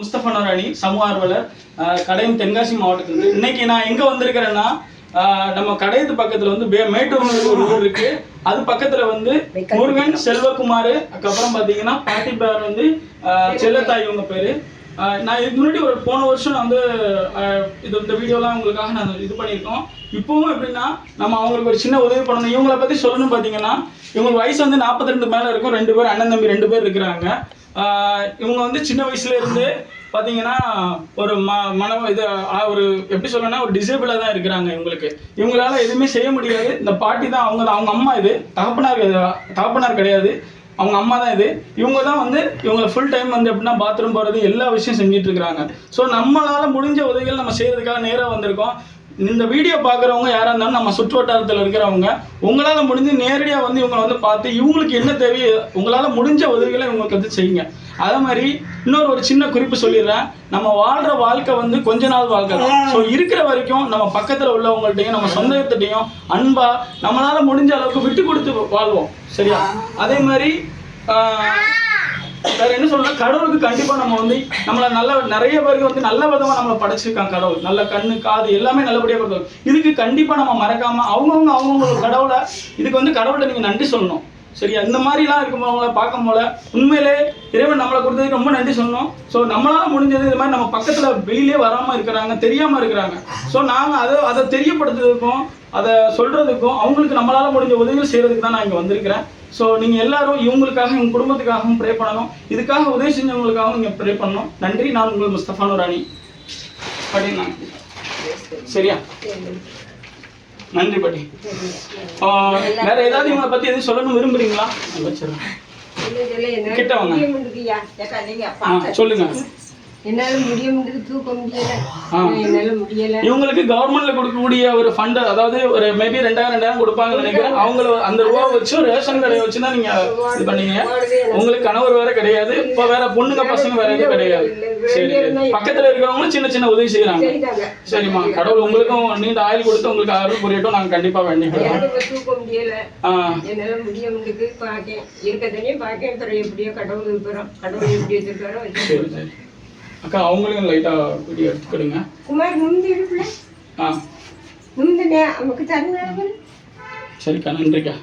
முஸ்தபா நாராயணி சமூக ஆர்வலர் கடையும் தென்காசி மாவட்டத்துலேருந்து. இன்னைக்கு நான் எங்க வந்திருக்கிறேன்னா நம்ம கடையத்து பக்கத்துல வந்து வே- ஒரு ஊர் இருக்கு. அது பக்கத்துல வந்து முருகன் செல்வகுமார் அதுக்கப்புறம் பாத்தீங்கன்னா பாட்டி பேர் வந்து செல்லத்தாய் இவங்க பேரு. நான் இதுக்கு முன்னாடி ஒரு போன வருஷம் நான் வந்து இது இந்த வீடியோலாம் உங்களுக்காக நான் இது பண்ணியிருக்கோம். இப்பவும் எப்படின்னா நம்ம அவங்களுக்கு ஒரு சின்ன உதவி பண்ணணும். இவங்கள பத்தி சொல்லணும் பாத்தீங்கன்னா இவங்களுக்கு வயசு வந்து 42 ரெண்டு மேல இருக்கும். ரெண்டு பேர் அண்ணன் தம்பி ரெண்டு பேர் இருக்கிறாங்க. இவங்க வந்து சின்ன வயசுல இருந்து ஒரு ம மன இது ஒரு எப்படி சொல்லணும்னா ஒரு டிசேபிளாக தான் இருக்கிறாங்க இவங்களுக்கு. இவங்களால எதுவுமே செய்ய முடியாது. இந்த பாட்டி தான் அவங்க தான் அவங்க அம்மா இது. தகப்பனார் தகப்பனார் கிடையாது. அவங்க அம்மா தான் இது. இவங்க தான் வந்து இவங்களை ஃபுல் டைம் வந்து எப்படின்னா பாத்ரூம் போகிறது எல்லா விஷயம் செஞ்சுட்டு இருக்கிறாங்க. ஸோ நம்மளால் முடிஞ்ச உதவிகள் நம்ம செய்யறதுக்காக நேராக வந்திருக்கோம். இந்த வீடியோ பார்க்குறவங்க யாராக இருந்தாலும் நம்ம சுற்று வட்டாரத்தில் இருக்கிறவங்க உங்களால் முடிஞ்சு நேரடியாக வந்து இவங்களை வந்து பார்த்து இவங்களுக்கு என்ன தேவையோ உங்களால் முடிஞ்ச உதவிகளை இவங்களுக்கு வந்து செய்யுங்க. அதே மாதிரி இன்னொரு ஒரு சின்ன குறிப்பு சொல்லிடுறேன். நம்ம வாழ்கிற வாழ்க்கை வந்து கொஞ்ச நாள் வாழ்க்கை தான். ஸோ இருக்கிற வரைக்கும் நம்ம பக்கத்தில் உள்ளவங்கள்ட்டையும் நம்ம சொந்தத்திட்டையும் அன்பாக நம்மளால் முடிஞ்ச அளவுக்கு விட்டு கொடுத்து வாழ்வோம். சரியா? அதே மாதிரி வேற என்ன சொல்லலாம் கடவுளுக்கு கண்டிப்பா நம்ம வந்து நம்மள நல்ல நிறைய பேருக்கு வந்து நல்ல விதமா நம்மளை படைச்சிருக்காங்க கடவுள். நல்ல கண்ணு காது எல்லாமே நல்லபடியா கொடுத்தாரு இதுக்கு கண்டிப்பா நம்ம மறக்காம அவங்கவுங்க அவங்கவுங்க கடவுளை இதுக்கு வந்து கடவுள்கிட்ட நீங்க நன்றி சொல்லணும். சரியா? இந்த மாதிரிலாம் இருக்கும்போவங்கள பார்க்கும் போல உண்மையிலே இறைவன் நம்மளை கொடுத்ததுக்கு ரொம்ப நன்றி சொல்லணும். ஸோ நம்மளால முடிஞ்சது இது மாதிரி நம்ம பக்கத்தில் வெளியிலே வராமல் இருக்கிறாங்க தெரியாமல் இருக்கிறாங்க. ஸோ நாங்கள் அதை அதை தெரியப்படுத்துறதுக்கும் அதை சொல்கிறதுக்கும் அவங்களுக்கு நம்மளால் முடிஞ்ச உதவிகள் செய்கிறதுக்கு தான் நான் இங்கே வந்திருக்கிறேன். ஸோ நீங்கள் எல்லாரும் இவங்களுக்காக இவங்க குடும்பத்துக்காகவும் ப்ரே பண்ணணும். இதுக்காக உதவி செஞ்சவங்களுக்காகவும் நீங்கள் ப்ரே பண்ணணும். நன்றி. நான் உங்கள் முஸ்தபானு ராணி பட்டி நான் சரியா? நன்றி பட்டி. வேற ஏதாவது இவங்களை பற்றி எதுவும் சொல்லணும் விரும்புறீங்களா? நான் கிட்ட வாங்க. சொல்லுங்க. என்னால முடிய முடியுது தூக்க முடியல. ஆ. என்னால முடியல. இவங்களுக்கு கவர்மெண்ட்ல கொடுக்கக்கூடிய ஒரு ஃபண்ட் அதாவது ஒரு மேபி ரெண்டாயிரம் ரெண்டாயிரம் கொடுப்பாங்கன்னு நினைக்கிறேன். அவங்கள அந்த ரூபா வச்சு ரேஷன் கடையை வச்சு தான் நீங்க இது பண்ணீங்க. உங்களுக்கு கணவர் வேற கிடையாது. இப்போ வேற பொண்ணுங்க பசங்க வேற எதுவும் கிடையாது. சரி. பக்கத்துல இருக்கிறவங்களும் சின்ன சின்ன உதவி செய்யறாங்க சரிம்மா கடவுள் உங்களுக்கும் நீண்ட ஆயுள் கொடுத்து உங்களுக்கு அருள் புரியட்டும். நாங்க கண்டிப்பா வேண்டிக்கிறோம். தூக்க முடியல. என்னால பாக்கேன். பாக்கேன். எப்படியோ கடவுள் இருக்கிறோம் கடவுள் எப்படி வச்சிருக்காரோ வச்சு சரி சரி. அக்கா அவங்களையும் லைட்டா வீடியோ எடுத்துக்கிடுங்க. குமார் நுந்து இடுப்புல ஆ. நுந்துனே நமக்கு தருங்க சரிக்கா நன்றிக்கா.